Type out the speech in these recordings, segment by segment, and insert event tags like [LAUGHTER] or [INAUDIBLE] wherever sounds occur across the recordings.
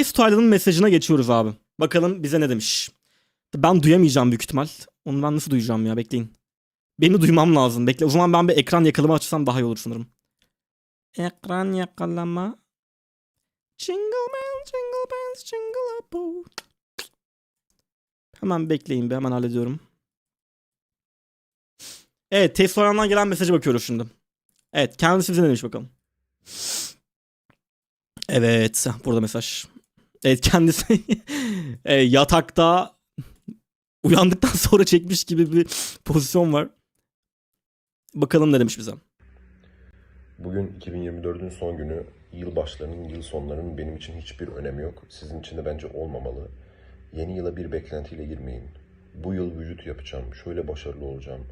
Estualya'nın mesajına geçiyoruz abi. Bakalım bize ne demiş. Ben duyamayacağım büyük ihtimal. Onu ben nasıl duyacağım ya bekleyin. Beni duymam lazım. Bekle. O zaman ben bir ekran yakalama açsam daha iyi olur sanırım. Ekran yakalama. Jingle bells, jingle bells, jingle up. oh. Hemen bekleyin be. Hemen hallediyorum. Evet. Testosteron'dan gelen mesaja bakıyoruz şimdi. Evet. Kendisi bize ne demiş bakalım. Evet. Burada mesaj. Evet kendisi [LAUGHS] e, yatakta uyandıktan [LAUGHS] sonra çekmiş gibi bir pozisyon var. Bakalım ne demiş bize. Bugün 2024'ün son günü. Yılbaşlarının, yıl sonlarının benim için hiçbir önemi yok. Sizin için de bence olmamalı. Yeni yıla bir beklentiyle girmeyin. Bu yıl vücut yapacağım, şöyle başarılı olacağım.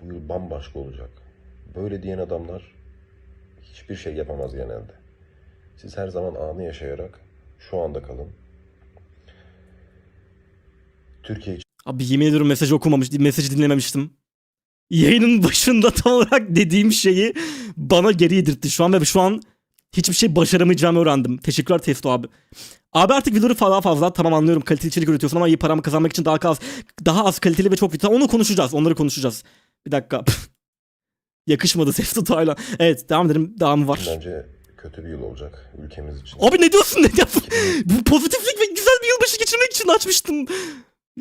Bu yıl bambaşka olacak. Böyle diyen adamlar hiçbir şey yapamaz genelde. Siz her zaman anı yaşayarak şu anda kalın. Türkiye için Abi yemin ediyorum mesajı okumamış, mesajı dinlememiştim. Yayının başında [LAUGHS] tam olarak dediğim şeyi bana geri yedirtti şu an ve şu an hiçbir şey başaramayacağımı öğrendim. Teşekkürler Testo abi. Abi artık videoları falan fazla tamam anlıyorum kaliteli içerik üretiyorsun ama iyi paramı kazanmak için daha az daha az kaliteli ve çok video. Onu konuşacağız. Onları konuşacağız. Bir dakika. [LAUGHS] Yakışmadı Testo Taylan. Evet devam edelim. Devamı var. bence kötü bir yıl olacak ülkemiz için. Abi ne diyorsun ne ya? Bu pozitiflik ve güzel bir yılbaşı geçirmek için açmıştım.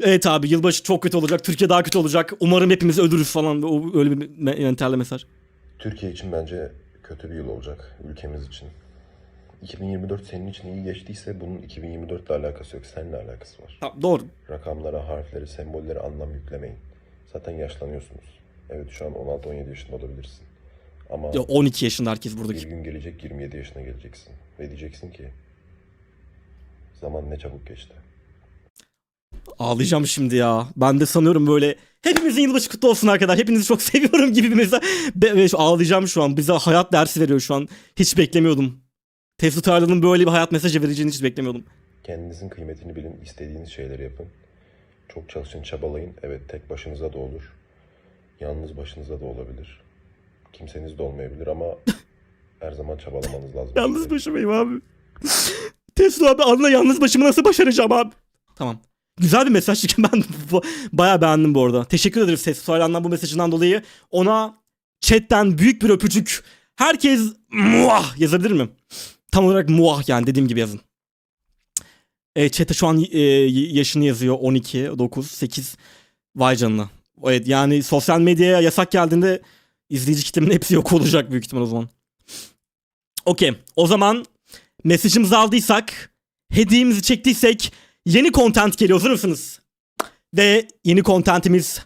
Evet abi yılbaşı çok kötü olacak. Türkiye daha kötü olacak. Umarım hepimiz ölürüz falan. O, öyle bir me- mental mesaj. Türkiye için bence kötü bir yıl olacak ülkemiz için. 2024 senin için iyi geçtiyse bunun 2024 ile alakası yok. Seninle alakası var. Ha, doğru. Rakamlara, harflere, sembollere anlam yüklemeyin. Zaten yaşlanıyorsunuz. Evet şu an 16-17 yaşında olabilirsin. Ama Ya 12 yaşında herkes bir buradaki. gün gelecek 27 yaşına geleceksin. Ve diyeceksin ki zaman ne çabuk geçti. Ağlayacağım şimdi ya. Ben de sanıyorum böyle hepimizin yılbaşı kutlu olsun arkadaşlar. Hepinizi çok [LAUGHS] seviyorum gibi bir mesaj. Be- be- ağlayacağım şu an. Bize hayat dersi veriyor şu an. Hiç beklemiyordum. Tesla Tarla'nın böyle bir hayat mesajı vereceğini hiç beklemiyordum. Kendinizin kıymetini bilin, istediğiniz şeyleri yapın. Çok çalışın, çabalayın. Evet tek başınıza da olur. Yalnız başınıza da olabilir. Kimseniz de olmayabilir ama [LAUGHS] her zaman çabalamanız lazım. Yalnız başımayım abi. [LAUGHS] Tesla abi anla yalnız başımı nasıl başaracağım abi. Tamam. Güzel bir mesaj çünkü [LAUGHS] ben bayağı beğendim bu arada. Teşekkür ederiz Tesla Taylan'dan bu mesajından dolayı. Ona chatten büyük bir öpücük. Herkes muah yazabilir mi? Tam olarak muah yani dediğim gibi yazın. E, chat'e şu an e, yaşını yazıyor 12, 9, 8. Vay canına. Evet yani sosyal medyaya yasak geldiğinde izleyici kitlemin hepsi yok olacak büyük ihtimal o zaman. Okey. O zaman mesajımızı aldıysak, hediyemizi çektiysek yeni content geliyor. Hazır mısınız? Ve yeni contentimiz